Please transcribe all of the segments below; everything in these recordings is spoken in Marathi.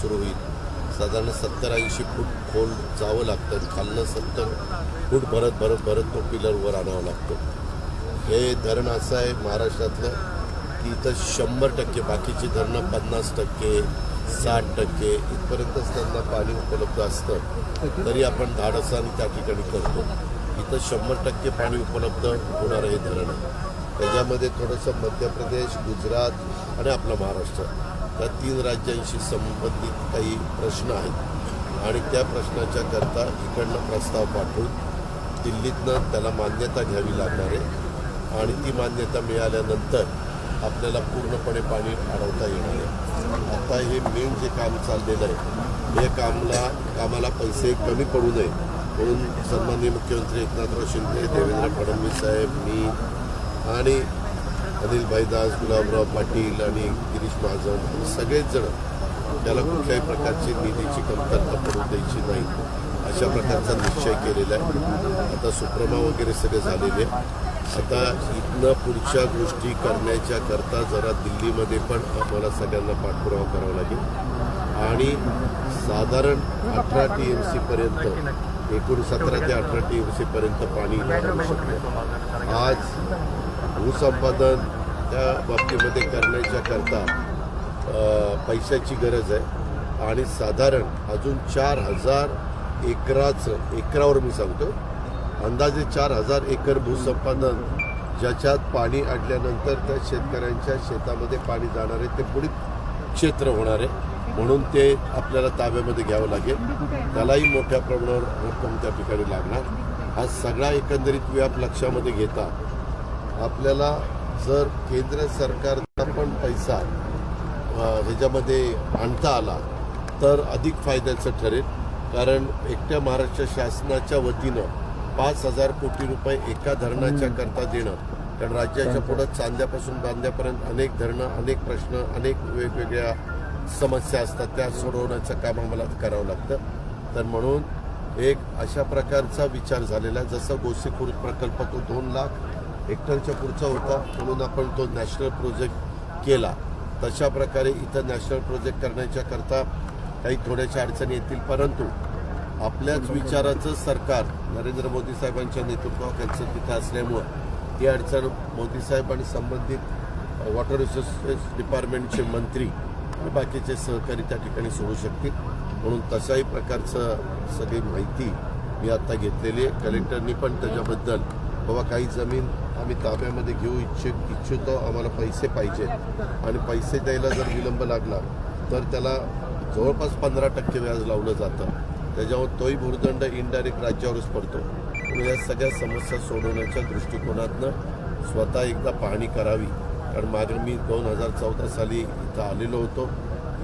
सुरू होईल. साधारण सत्तर ऐंशी फूट खोल जावं लागतं खाल्लं खालनं सत्तर फूट भरत भरत भरत तो पिलरवर आणावा लागतो. हे धरण असं आहे महाराष्ट्रातलं की इथं शंभर टक्के बाकीची धरणं पन्नास टक्के साठ टक्के इथपर्यंतच त्यांना पाणी उपलब्ध असतं. तरी आपण धाडसाने त्या ठिकाणी करतो. इथं शंभर टक्के पाणी उपलब्ध होणारं हे धरण. आहे त्याच्यामध्ये थोडंसं मध्य प्रदेश गुजरात आणि आपला महाराष्ट्र. तीन राज्यांशी संबंधित काही प्रश्न आहेत. आणि त्या प्रश्नाच्या करता इकडनं प्रस्ताव पाठवून दिल्लीतनं त्याला मान्यता घ्यावी लागणार आहे. आणि ती मान्यता मिळाल्यानंतर आपल्याला पूर्णपणे पाणी अडवता येणार आहे. आता हे मेन जे काम चाललेलं आहे हे कामला कामाला पैसे कमी पडू नये म्हणून सन्माननीय मुख्यमंत्री एकनाथराव शिंदे देवेंद्र फडणवीस साहेब मी आणि अनिल भाईदास गुलाबराव पाटील आणि गिरीश महाजन हे सगळेच जण त्याला कुठल्याही प्रकारची निधीची कमतरता पडू द्यायची नाही अशा प्रकारचा निश्चय केलेला आहे. आता सुप्रमा वगैरे सगळे झालेले आता इथनं पुढच्या गोष्टी करण्याच्या करता जरा दिल्लीमध्ये पण आम्हाला सगळ्यांना पाठपुरावा करावा लागेल. आणि साधारण अठरा टी एम सीपर्यंत एकूण सतरा ते अठरा टी एम सीपर्यंत पाणी आज भूसंपादन त्या बाबतीमध्ये करण्याच्या करता पैशाची गरज आहे. आणि साधारण अजून चार हजार एकराचं एकरावर मी सांगतो अंदाजे चार हजार एकर भूसंपादन ज्याच्यात पाणी अडल्यानंतर त्या शेतकऱ्यांच्या शेतामध्ये पाणी जाणार आहे ते पुढील क्षेत्र होणार आहे. म्हणून ते आपल्याला ताब्यामध्ये घ्यावं लागेल. त्यालाही मोठ्या प्रमाणावर रक्कम त्या ठिकाणी लागणार. हा सगळा एकंदरीत व्याप लक्षामध्ये घेता आपल्याला जर केंद्र सरकारचा पण पैसा ह्याच्यामध्ये आणता आला तर अधिक फायद्याचं ठरेल. कारण एकट्या महाराष्ट्र शासनाच्या वतीनं पाच हजार कोटी रुपये एका धरणाच्या करता देणं कारण राज्याच्या पुढं चांद्यापासून बांध्यापर्यंत अनेक धरणं अनेक प्रश्न अनेक वेगवेगळ्या समस्या असतात त्या सोडवण्याचं काम आम्हाला करावं लागतं. तर म्हणून एक अशा प्रकारचा विचार झालेला जसं गोसीखुर्द प्रकल्प तो दोन लाख हेक्टरच्या पुढचा होता म्हणून आपण तो नॅशनल प्रोजेक्ट केला. तशा प्रकारे इथं नॅशनल प्रोजेक्ट करण्याच्या करता काही थोड्याशा अडचणी येतील परंतु आपल्याच विचाराचं सरकार नरेंद्र मोदी साहेबांच्या नेतृत्वाखालचं तिथं असल्यामुळं ती अडचण मोदी साहेब आणि संबंधित वॉटर रिसोर्सेस डिपार्टमेंटचे मंत्री आणि बाकीचे सहकारी त्या ठिकाणी सोडू शकतील. म्हणून तशाही प्रकारचं सगळी माहिती मी आता घेतलेली आहे. कलेक्टरनी पण त्याच्याबद्दल बाबा काही जमीन आम्ही ताब्यामध्ये घेऊ इच्छित इच्छितो आम्हाला पैसे पाहिजे. आणि पैसे द्यायला जर विलंब लागला तर त्याला जवळपास पंधरा टक्के व्याज लावलं जातं. त्याच्यावर तोही भूर्दंड इनडायरेक्ट राज्यावरच पडतो. या सगळ्या समस्या सोडवण्याच्या दृष्टिकोनातनं स्वतः एकदा पाहणी करावी. कारण मागे मी दोन हजार चौदा साली इथं आलेलो होतो.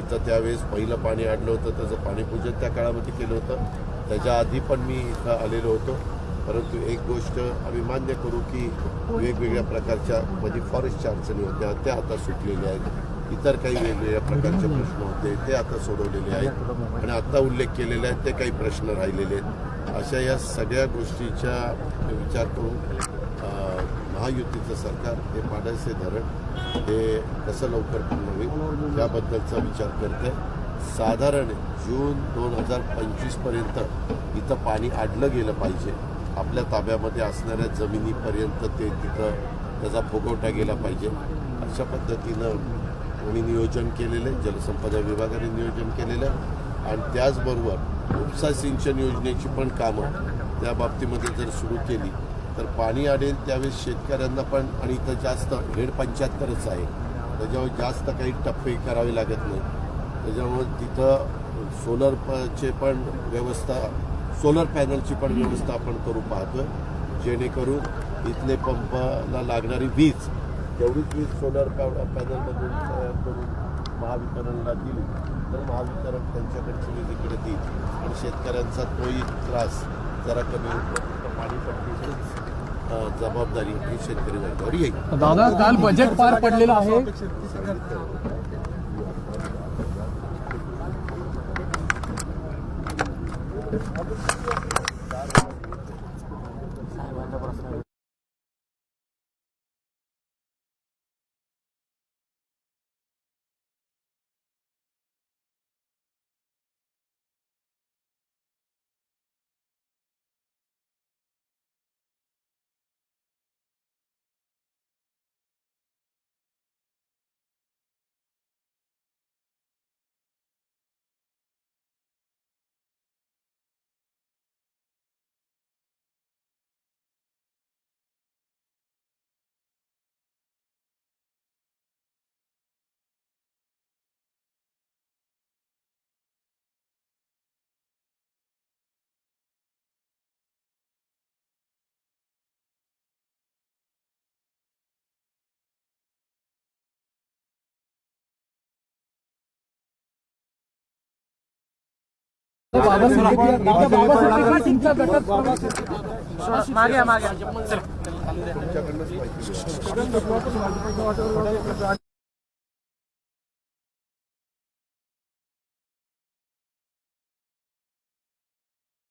इथं त्यावेळेस पहिलं पाणी आणलं होतं. त्याचं पाणीपूजन त्या काळामध्ये केलं होतं. त्याच्या आधी पण मी इथं आलेलो होतो. परंतु एक गोष्ट आम्ही मान्य करू की वेगवेगळ्या प्रकारच्या म्हणजे फॉरेस्टच्या अडचणी होत्या त्या आता सुटलेल्या आहेत. इतर काही वेगवेगळ्या प्रकारचे प्रश्न होते ते आता सोडवलेले आहेत. आणि आत्ता उल्लेख केलेले आहेत ते काही प्रश्न राहिलेले आहेत. अशा या सगळ्या गोष्टीचा विचार करून महायुतीचं सरकार हे पाडायचे धरण हे कसं लवकर पूर्ण होईल याबद्दलचा विचार करते. साधारण जून दोन हजार पंचवीसपर्यंत इथं पाणी आडलं गेलं पाहिजे. आपल्या ताब्यामध्ये असणाऱ्या जमिनीपर्यंत ते तिथं त्याचा फुगवटा गेला पाहिजे. अशा पद्धतीनं कोणी नियोजन केलेलं आहे जलसंपदा विभागाने नियोजन केलेलं आहे. आणि त्याचबरोबर उपसा सिंचन योजनेची पण कामं त्या बाबतीमध्ये जर सुरू केली तर पाणी आडेल त्यावेळेस शेतकऱ्यांना पण आणि इथं जास्त हेड पंच्याहत्तरच आहे. त्याच्यामुळे जास्त काही टप्पे करावे लागत नाही त्याच्यामुळे तिथं सोलरचे पण व्यवस्था सोलर पॅनलची पण व्यवस्था आपण करू पाहतोय. जेणेकरून इथले पंपाला लागणारी वीज तेवढीच वीज सोलर पॅनलमधून तयार करून महावितरणला दिली तर महावितरण त्यांच्याकडची वीज इकडे देईल. आणि शेतकऱ्यांचा तोही त्रास जरा कमी होतो तर पाणी पट्टीचीच जबाबदारी ही शेतकरी वर्गावर येईल. दादा काल बजेट पार पडलेलं आहे. मागे मागे